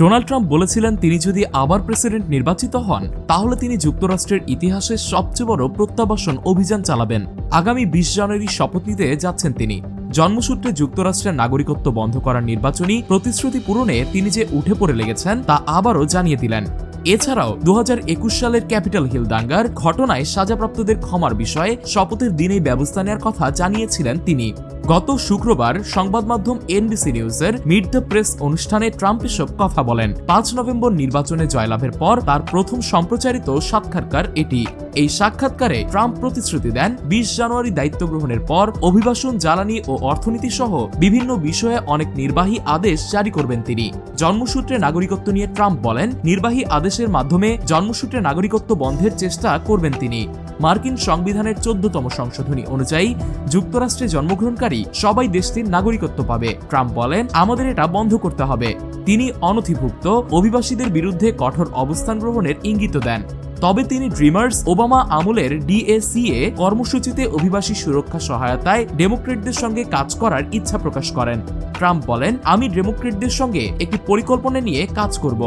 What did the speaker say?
Donald Trump বলেছিলেন তিনি যদি আবার প্রেসিডেন্ট নির্বাচিত হন, তাহলে তিনি যুক্তরাষ্ট্রের ইতিহাসে সবচেয়ে বড় প্রত্যাবাসন অভিযান চালাবেন। আগামী বিশ জানুয়ারি শপথ নিতে যাচ্ছেন তিনি। জন্মসূত্রে যুক্তরাষ্ট্রের নাগরিকত্ব বন্ধ করার নির্বাচনী প্রতিশ্রুতি পূরণে তিনি যে উঠে পড়ে লেগেছেন, তা আবারও জানিয়ে দিলেন। এছাড়াও দু হাজার একুশ সালের ক্যাপিটাল হিল দাঙ্গার ঘটনায় সাজাপ্রাপ্তদের ক্ষমার বিষয়ে শপথের দিনেই ব্যবস্থা নেওয়ার কথা জানিয়েছিলেন তিনি। গত শুক্রবার সংবাদ মাধ্যম এনবিসি নিউজের মিট দ্য প্রেস অনুষ্ঠানে ট্রাম্প এসব কথা বলেন। পাঁচ নভেম্বর নির্বাচনে জয়লাভের পর তার প্রথম সম্প্রচারিত সাক্ষাৎকার এটি। এই সাক্ষাৎকারে ট্রাম্প প্রতিশ্রুতি দেন, বিশ জানুয়ারি দায়িত্ব গ্রহণের পর অভিবাসন, জ্বালানি ও অর্থনীতি সহ বিভিন্ন বিষয়ে অনেক নির্বাহী আদেশ জারি করবেন তিনি। জন্মসূত্রে নাগরিকত্ব নিয়ে ট্রাম্প বলেন, নির্বাহী আদেশের মাধ্যমে জন্মসূত্রে নাগরিকত্ব বন্ধের চেষ্টা করবেন তিনি। মার্কিন সংবিধানের চোদ্দতম সংশোধনী অনুযায়ী যুক্তরাষ্ট্রে জন্মগ্রহণকারী সবাই দেশটির নাগরিকত্ব পাবে। ট্রাম্প বলেন, আমাদের এটা বন্ধ করতে হবে। তিনি অনথিভুক্ত অভিবাসীদের বিরুদ্ধে কঠোর অবস্থান গ্রহণের ইঙ্গিত দেন। তবে তিনি ড্রিমার্স ওবামা আমলের ডিএসিএ কর্মসূচিতে অভিবাসী সুরক্ষা সহায়তায় ডেমোক্রেটদের সঙ্গে কাজ করার ইচ্ছা প্রকাশ করেন। ট্রাম্প বলেন, আমি ডেমোক্রেটদের সঙ্গে একটি পরিকল্পনা নিয়ে কাজ করব।